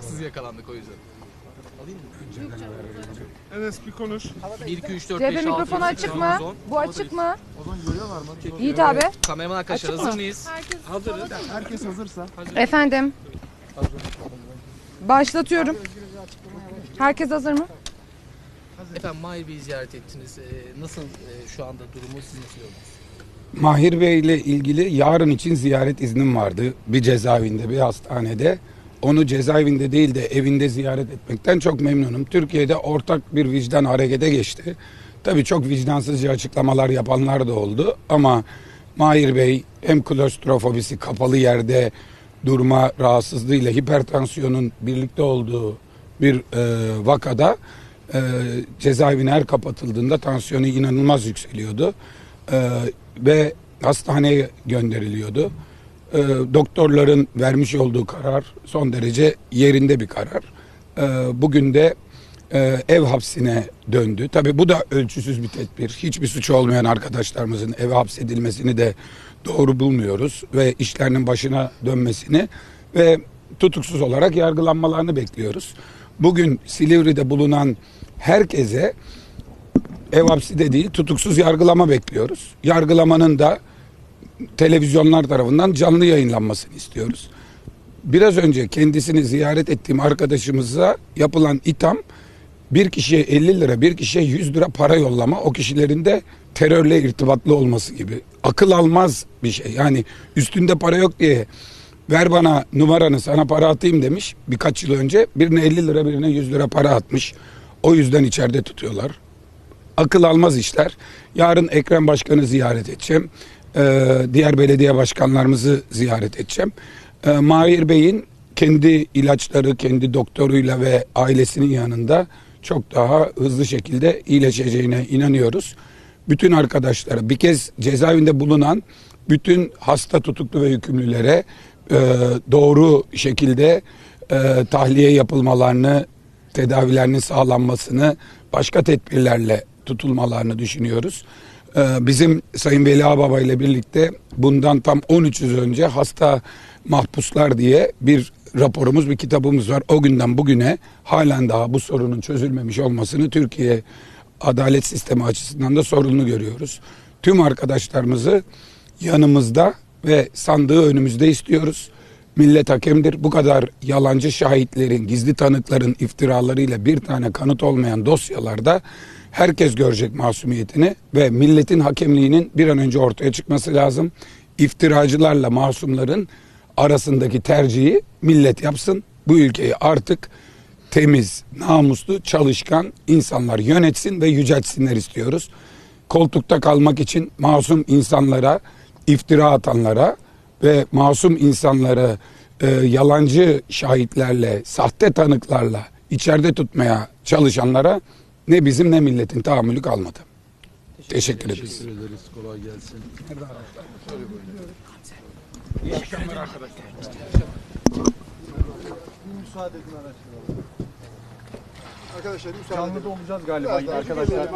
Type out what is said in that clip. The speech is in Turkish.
Haksız yakalandık o yüzden. Enes bir konuş. 1, 2, 3, 4, CHP 5, 6, mikrofonu açık mı? Bu açık mı? Ozan görüyorlar mı? Yiğit abi. Kameraman arkadaşlar hazır mıyız? Hazırız. Herkes hazırsa. Efendim. Başlatıyorum. Herkes hazır mı? Efendim Mahir Bey'i ziyaret ettiniz. Ee, nasıl e, şu anda durumu siz nasıl? Mahir Bey ile ilgili yarın için ziyaret iznim vardı. Bir cezaevinde, bir hastanede. Onu cezaevinde değil de evinde ziyaret etmekten çok memnunum. Türkiye'de ortak bir vicdan harekete geçti. Tabii çok vicdansızca açıklamalar yapanlar da oldu ama Mahir Bey hem klostrofobisi kapalı yerde durma rahatsızlığıyla hipertansiyonun birlikte olduğu bir e, vakada e, cezaevine her kapatıldığında tansiyonu inanılmaz yükseliyordu. E, ve hastaneye gönderiliyordu. E, doktorların vermiş olduğu karar son derece yerinde bir karar. E, bugün de e, ev hapsine döndü. Tabii bu da ölçüsüz bir tedbir. Hiçbir suçu olmayan arkadaşlarımızın eve hapsedilmesini de doğru bulmuyoruz ve işlerinin başına dönmesini ve tutuksuz olarak yargılanmalarını bekliyoruz. Bugün Silivri'de bulunan herkese ev hapsi de değil tutuksuz yargılama bekliyoruz. Yargılamanın da televizyonlar tarafından canlı yayınlanmasını istiyoruz. Biraz önce kendisini ziyaret ettiğim arkadaşımıza yapılan itham bir kişiye 50 lira bir kişiye 100 lira para yollama o kişilerin de terörle irtibatlı olması gibi. Akıl almaz bir şey yani üstünde para yok diye ver bana numaranı sana para atayım demiş birkaç yıl önce birine 50 lira birine 100 lira para atmış. O yüzden içeride tutuyorlar akıl almaz işler. Yarın Ekrem Başkan'ı ziyaret edeceğim. Ee, diğer belediye başkanlarımızı ziyaret edeceğim. Ee, Mahir Bey'in kendi ilaçları, kendi doktoruyla ve ailesinin yanında çok daha hızlı şekilde iyileşeceğine inanıyoruz. Bütün arkadaşlara bir kez cezaevinde bulunan bütün hasta tutuklu ve hükümlülere e, doğru şekilde e, tahliye yapılmalarını, tedavilerinin sağlanmasını başka tedbirlerle tutulmalarını düşünüyoruz. Ee, Bizim Sayın Veli Ağbaba ile birlikte bundan tam 13 yıl önce hasta mahpuslar diye bir raporumuz, bir kitabımız var. O günden bugüne halen daha bu sorunun çözülmemiş olmasını Türkiye adalet sistemi açısından da sorunlu görüyoruz. Tüm arkadaşlarımızı yanımızda ve sandığı önümüzde istiyoruz. Millet hakemdir. Bu kadar yalancı şahitlerin, gizli tanıkların iftiralarıyla bir tane kanıt olmayan dosyalarda herkes görecek masumiyetini ve milletin hakemliğinin bir an önce ortaya çıkması lazım. İftiracılarla masumların arasındaki tercihi millet yapsın. Bu ülkeyi artık temiz, namuslu, çalışkan insanlar yönetsin ve yüceltsinler istiyoruz. Koltukta kalmak için masum insanlara, iftira atanlara ve masum insanları e, yalancı şahitlerle, sahte tanıklarla içeride tutmaya çalışanlara ne bizim ne milletin tahammülü kalmadı. Teşekkür, ederiz. Teşekkür ederiz. Kolay gelsin. Müsaade edin araştıralım. Arkadaşlar müsaade Canlı da olacağız galiba arkadaşlar.